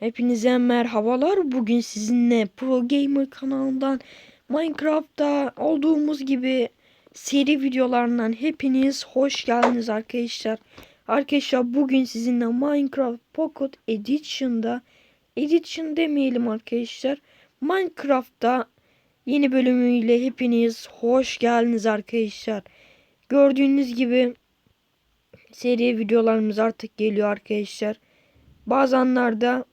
Hepinize merhabalar. Bugün sizinle Pro Gamer kanalından Minecraft'ta olduğumuz gibi seri videolarından hepiniz hoş geldiniz arkadaşlar. Arkadaşlar bugün sizinle Minecraft Pocket Edition'da Edition demeyelim arkadaşlar. Minecraft'ta yeni bölümüyle hepiniz hoş geldiniz arkadaşlar. Gördüğünüz gibi seri videolarımız artık geliyor arkadaşlar. Bazenlerde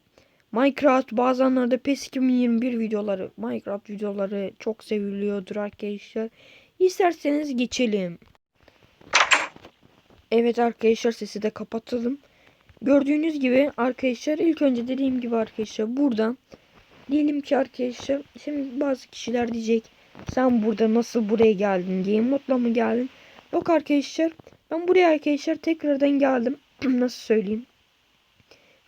Minecraft bazenlerde PES 2021 videoları Minecraft videoları çok seviliyordur arkadaşlar. İsterseniz geçelim. Evet arkadaşlar sesi de kapatalım. Gördüğünüz gibi arkadaşlar ilk önce dediğim gibi arkadaşlar buradan diyelim ki arkadaşlar şimdi bazı kişiler diyecek sen burada nasıl buraya geldin game modla mı geldin? Yok arkadaşlar ben buraya arkadaşlar tekrardan geldim. nasıl söyleyeyim?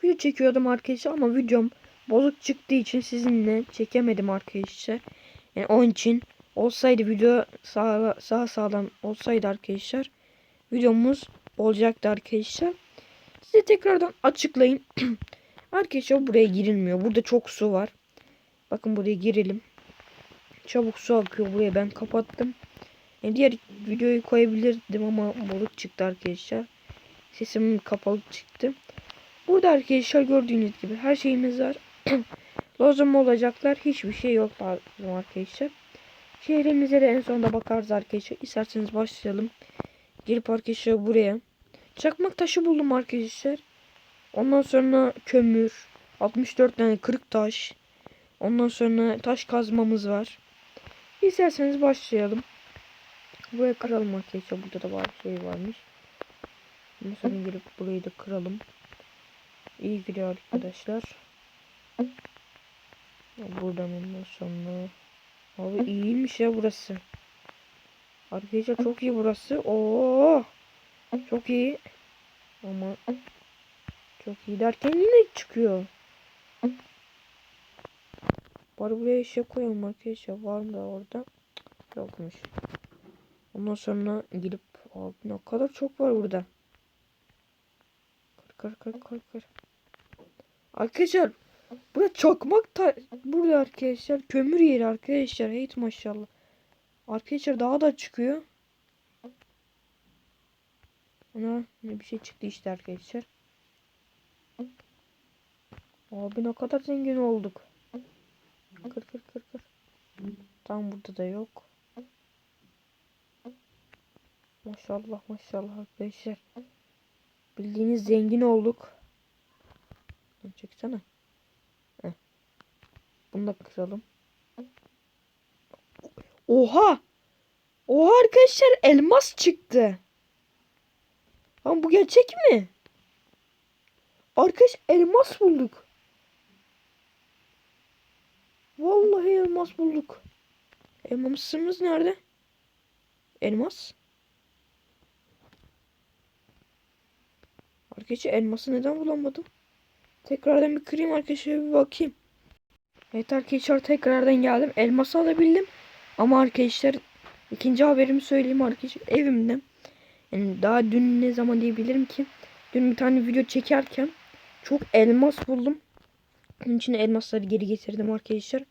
Video çekiyordum arkadaşlar ama videom bozuk çıktığı için sizinle çekemedim arkadaşlar. Yani onun için olsaydı video sağ, sağ sağlam olsaydı arkadaşlar videomuz olacaktı arkadaşlar. Size tekrardan açıklayayım. arkadaşlar buraya girilmiyor. Burada çok su var. Bakın buraya girelim. Çabuk su akıyor buraya ben kapattım. Yani diğer videoyu koyabilirdim ama bozuk çıktı arkadaşlar. Sesim kapalı çıktı. Burada arkadaşlar gördüğünüz gibi her şeyimiz var. Lazım olacaklar hiçbir şey yok lazım arkadaşlar. Şehrimize de en sonunda bakarız arkadaşlar. İsterseniz başlayalım. Gelip arkadaşlar buraya. Çakmak taşı buldum arkadaşlar. Ondan sonra kömür. 64 tane kırık taş. Ondan sonra taş kazmamız var. İsterseniz başlayalım. Buraya kıralım arkadaşlar. Burada da var şey varmış. Ondan sonra gelip burayı da kıralım. İyi gidiyor arkadaşlar. Buradan ondan sonra. Abi iyiymiş ya burası. Arkadaşlar çok iyi burası. Oo! Çok iyi. Ama çok iyi derken yine çıkıyor. Bari buraya şey koyalım arkadaşlar. Var mı da orada? Yokmuş. Ondan sonra gidip abi ne kadar çok var burada. Kır kır kır kır kır. Arkadaşlar burada çakmak ta burada arkadaşlar kömür yeri arkadaşlar heyt maşallah. Arkadaşlar daha da çıkıyor. Ana ne bir şey çıktı işte arkadaşlar. Abi ne kadar zengin olduk. Kır kır kır kır. Tam burada da yok. Maşallah maşallah arkadaşlar. Bildiğiniz zengin olduk. Çeksene. Heh. Bunu da kıralım. Oha! Oha arkadaşlar elmas çıktı. Ama bu gerçek mi? Arkadaş elmas bulduk. Vallahi elmas bulduk. Elmasımız nerede? Elmas. Arkadaşlar elması neden bulamadım? Tekrardan bir kırayım arkadaşlar bir bakayım. Evet arkadaşlar tekrardan geldim. Elması alabildim. Ama arkadaşlar ikinci haberimi söyleyeyim arkadaşlar. Evimde. Yani daha dün ne zaman diyebilirim ki. Dün bir tane video çekerken çok elmas buldum. Onun için elmasları geri getirdim arkadaşlar.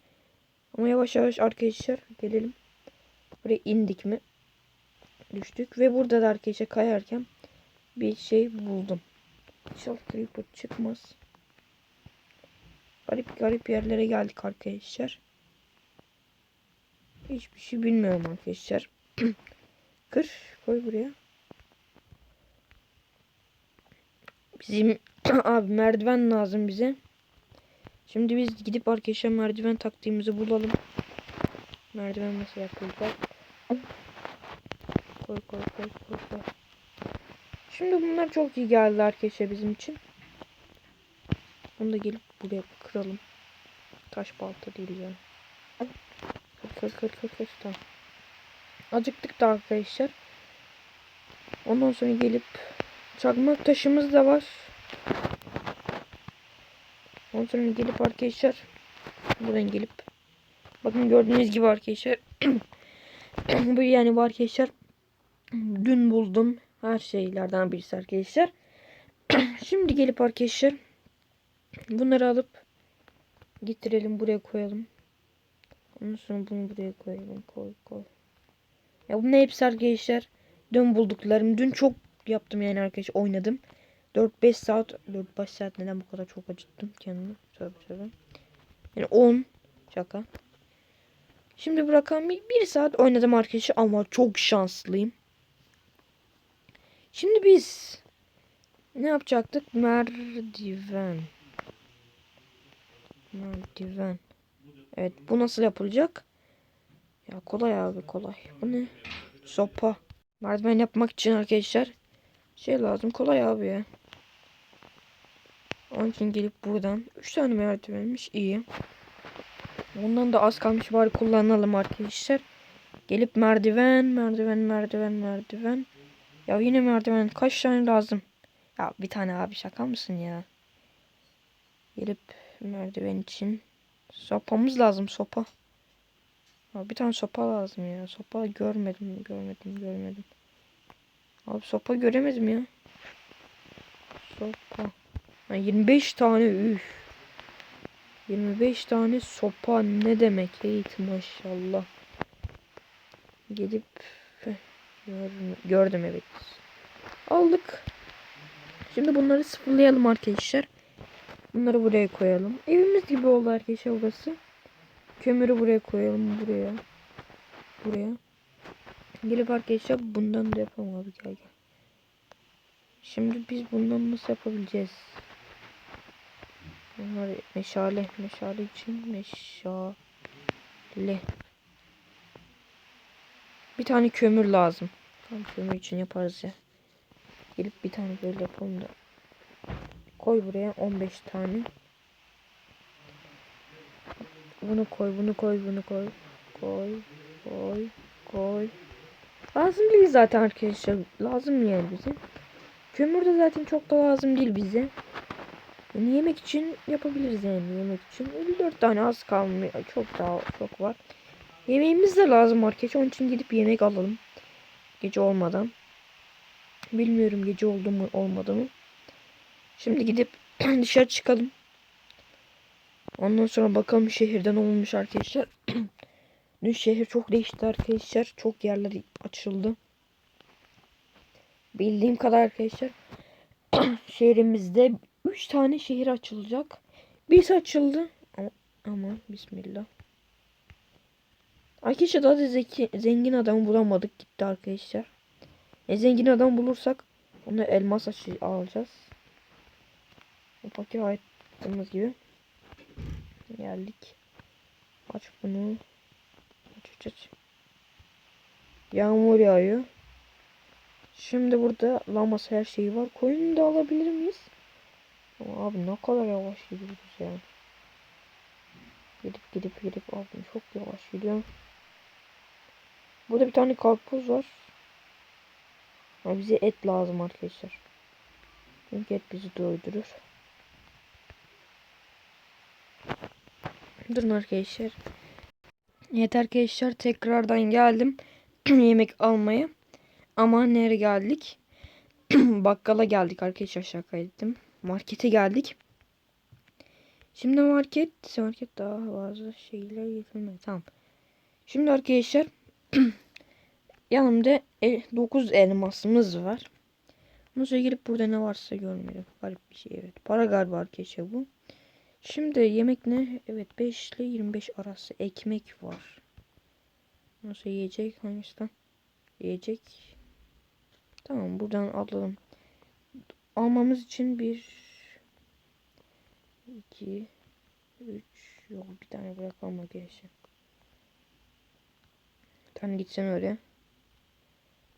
Ama yavaş yavaş arkadaşlar gelelim. Buraya indik mi? Düştük. Ve burada da arkadaşlar kayarken bir şey buldum. İnşallah creeper çıkmaz. Garip garip yerlere geldik arkadaşlar. Hiçbir şey bilmiyorum arkadaşlar. Kır koy buraya. Bizim abi merdiven lazım bize. Şimdi biz gidip arkadaşlar merdiven taktiğimizi bulalım. Merdiven nasıl yapılacak? Koy koy koy koy koy. Şimdi bunlar çok iyi geldi arkadaşlar bizim için. Bunu da gelip buraya kıralım. Taş balta değil yani. Kır kır kır kır kır tamam. Acıktık da arkadaşlar. Ondan sonra gelip çakmak taşımız da var. Ondan sonra gelip arkadaşlar buradan gelip bakın gördüğünüz gibi arkadaşlar bu yani bu arkadaşlar dün buldum her şeylerden birisi arkadaşlar. Şimdi gelip arkadaşlar Bunları alıp getirelim buraya koyalım. Ondan sonra bunu buraya koyalım. Koy koy. Ya bunun hepsi arkadaşlar dün bulduklarım. Dün çok yaptım yani arkadaşlar oynadım. 4-5 saat 4-5 saat neden bu kadar çok acıttım kendimi. Tövbe tövbe. Yani 10 şaka. Şimdi bırakan bir, bir saat oynadım arkadaşlar ama çok şanslıyım. Şimdi biz ne yapacaktık? Merdiven. Merdiven. Evet bu nasıl yapılacak? Ya kolay abi kolay. Bu ne? Sopa. Merdiven yapmak için arkadaşlar şey lazım kolay abi ya. Onun için gelip buradan 3 tane merdivenmiş iyi. Ondan da az kalmış bari kullanalım arkadaşlar. Gelip merdiven merdiven merdiven merdiven. Ya yine merdiven kaç tane lazım? Ya bir tane abi şaka mısın ya? Gelip merdiven için sopamız lazım sopa. Abi bir tane sopa lazım ya. Sopa görmedim, görmedim, görmedim. Abi sopa göremedim ya. Sopa. Ha, 25 tane üf. 25 tane sopa ne demek? Heyt maşallah. Gelip gördüm, gördüm evet. Aldık. Şimdi bunları sıfırlayalım arkadaşlar. Bunları buraya koyalım. Evimiz gibi oldu arkadaşlar burası. Kömürü buraya koyalım buraya. Buraya. Gelip arkadaşlar bundan da yapalım abi gel gel. Şimdi biz bundan nasıl yapabileceğiz? Bunlar meşale. Meşale için meşale. Bir tane kömür lazım. Tam kömür için yaparız ya. Gelip bir tane böyle yapalım da. Koy buraya 15 tane. Bunu koy, bunu koy, bunu koy. Koy, koy, koy. Lazım değil zaten arkadaşlar. Lazım yani bize. Kömür de zaten çok da lazım değil bize. Yani yemek için yapabiliriz yani yemek için. 54 tane az kalmıyor. Çok daha çok var. Yemeğimiz de lazım arkadaşlar. Onun için gidip yemek alalım. Gece olmadan. Bilmiyorum gece oldu mu olmadı mı. Şimdi gidip dışarı çıkalım. Ondan sonra bakalım şehirden olmuş arkadaşlar. Dün şehir çok değişti arkadaşlar. Çok yerler açıldı. Bildiğim kadar arkadaşlar şehrimizde 3 tane şehir açılacak. Birisi açıldı. Ama, bismillah. Arkadaşlar daha da zeki, zengin adamı bulamadık gitti arkadaşlar. E, zengin adam bulursak onu elmas alacağız. Fakir hayatımız gibi. Geldik. Aç bunu. Aç aç aç. Yağmur yağıyor. Şimdi burada lamas her şeyi var. Koyunu da alabilir miyiz? Ama abi ne kadar yavaş gidiyoruz yani. Gidip gidip gidip abi çok yavaş gidiyorum. Burada bir tane karpuz var. Ama bize et lazım arkadaşlar. Çünkü et bizi doydurur. Durun arkadaşlar. Evet arkadaşlar tekrardan geldim. Yemek almaya. Ama nereye geldik? Bakkala geldik arkadaşlar şaka ettim. Markete geldik. Şimdi market, market daha bazı şeyler getirmedi. Tamam. Şimdi arkadaşlar yanımda 9 elmasımız var. Nasıl girip burada ne varsa görmedim. Garip bir şey evet. Para galiba arkadaşlar bu. Şimdi yemek ne? Evet 5 ile 25 arası ekmek var. Nasıl yiyecek hangisinden? Yiyecek. Tamam buradan alalım. Almamız için bir 2 3 yok bir tane arkadaşlar. Bir tane gitsen oraya.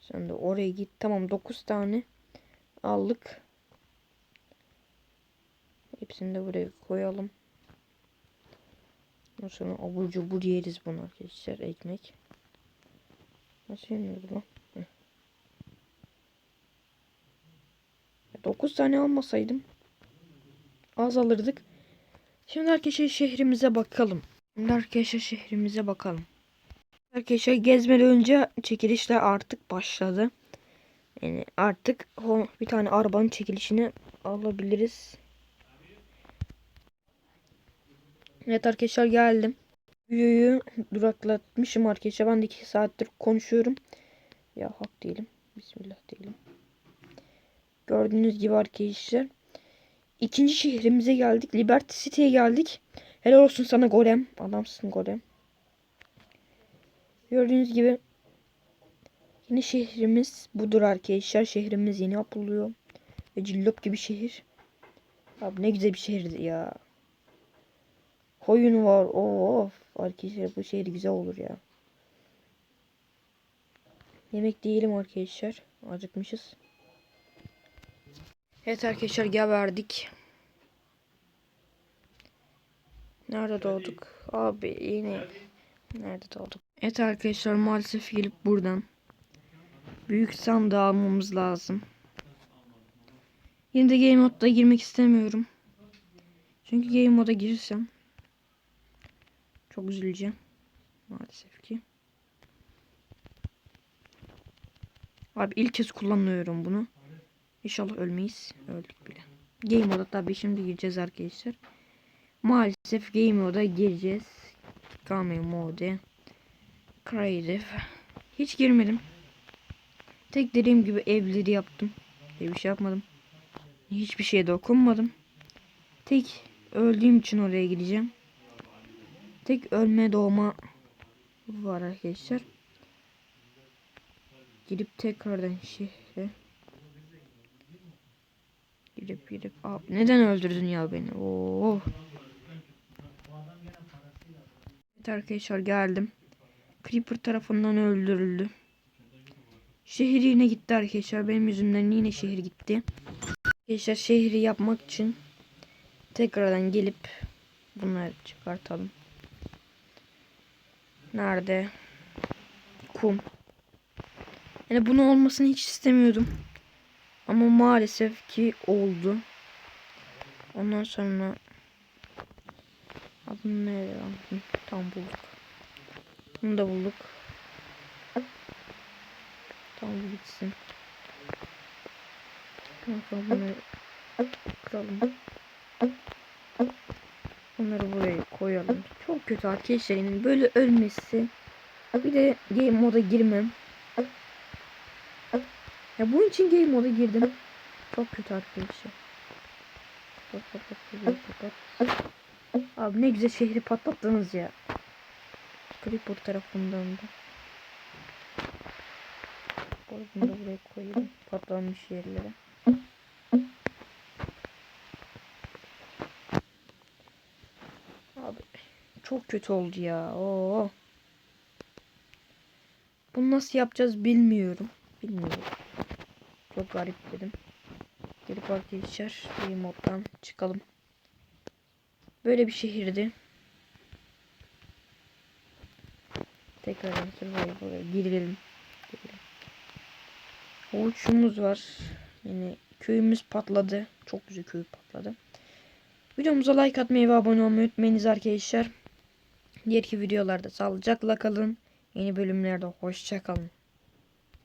Sen de oraya git. Tamam 9 tane aldık. Hepsini de buraya koyalım. Sonra abur cubur yeriz bunu arkadaşlar ekmek. Nasıl yeniyordu lan? 9 tane almasaydım az alırdık. Şimdi arkadaşlar şehrimize bakalım. Şimdi arkadaşlar şehrimize bakalım. Arkadaşlar gezmeden önce çekilişler artık başladı. Yani artık bir tane arabanın çekilişini alabiliriz. Evet arkadaşlar geldim. Videoyu duraklatmışım arkadaşlar. Ben de 2 saattir konuşuyorum. Ya hak değilim. Bismillah değilim. Gördüğünüz gibi arkadaşlar. ikinci şehrimize geldik. Liberty City'ye geldik. Helal olsun sana Golem. Adamsın Golem. Gördüğünüz gibi yeni şehrimiz budur arkadaşlar. Şehrimiz yeni yapılıyor. Ve cillop gibi şehir. Abi ne güzel bir şehirdi ya. Koyun var. Of. Arkadaşlar bu şehir güzel olur ya. Yemek diyelim arkadaşlar. Acıkmışız. Evet arkadaşlar geberdik. Nerede doğduk? Abi yine nerede doğduk? Evet arkadaşlar maalesef gelip buradan büyük sandığı almamız lazım. Yine de game modda girmek istemiyorum. Çünkü game moda girsem çok üzüleceğim. Maalesef ki. Abi ilk kez kullanıyorum bunu. İnşallah ölmeyiz. Öldük bile. Game moda tabii şimdi gireceğiz arkadaşlar. Maalesef game moda gireceğiz. Game mode. Creative. Hiç girmedim. Tek dediğim gibi evleri yaptım. Bir şey yapmadım. Hiçbir şeye dokunmadım. Tek öldüğüm için oraya gideceğim. Tek ölme doğma var arkadaşlar. Gidip tekrardan şehre. Gidip gidip. Abi neden öldürdün ya beni? Oo. Evet arkadaşlar geldim. Creeper tarafından öldürüldü. Şehir yine gitti arkadaşlar. Benim yüzümden yine şehir gitti. Arkadaşlar şehri yapmak için tekrardan gelip bunları çıkartalım. Nerede? Kum. Yani bunun olmasını hiç istemiyordum. Ama maalesef ki oldu. Ondan sonra adını nereye lan? Tam bulduk. Bunu da bulduk. Tamam bu gitsin. Kanka bunları kıralım. Bunları buraya koyalım. Çok kötü arkadaşlar böyle ölmesi. Bir de game moda girmem. Ya bunun için game moda girdim. Çok kötü arkadaşlar. Kapat kapat kapat kapat. Abi ne güzel şehri patlattınız ya. Creeper tarafından da. Bunu da buraya koyayım. Patlamış yerlere. Abi çok kötü oldu ya. Oo. Bunu nasıl yapacağız bilmiyorum. Bilmiyorum. Çok garip dedim. Gelip arkadaşlar bir moddan çıkalım. Böyle bir şehirdi. Tekrar survival'a girelim. girelim. Havuçumuz var. Yani köyümüz patladı. Çok güzel köy patladı. Videomuza like atmayı ve abone olmayı unutmayınız arkadaşlar. Diğerki videolarda sağlıcakla kalın. Yeni bölümlerde hoşça kalın.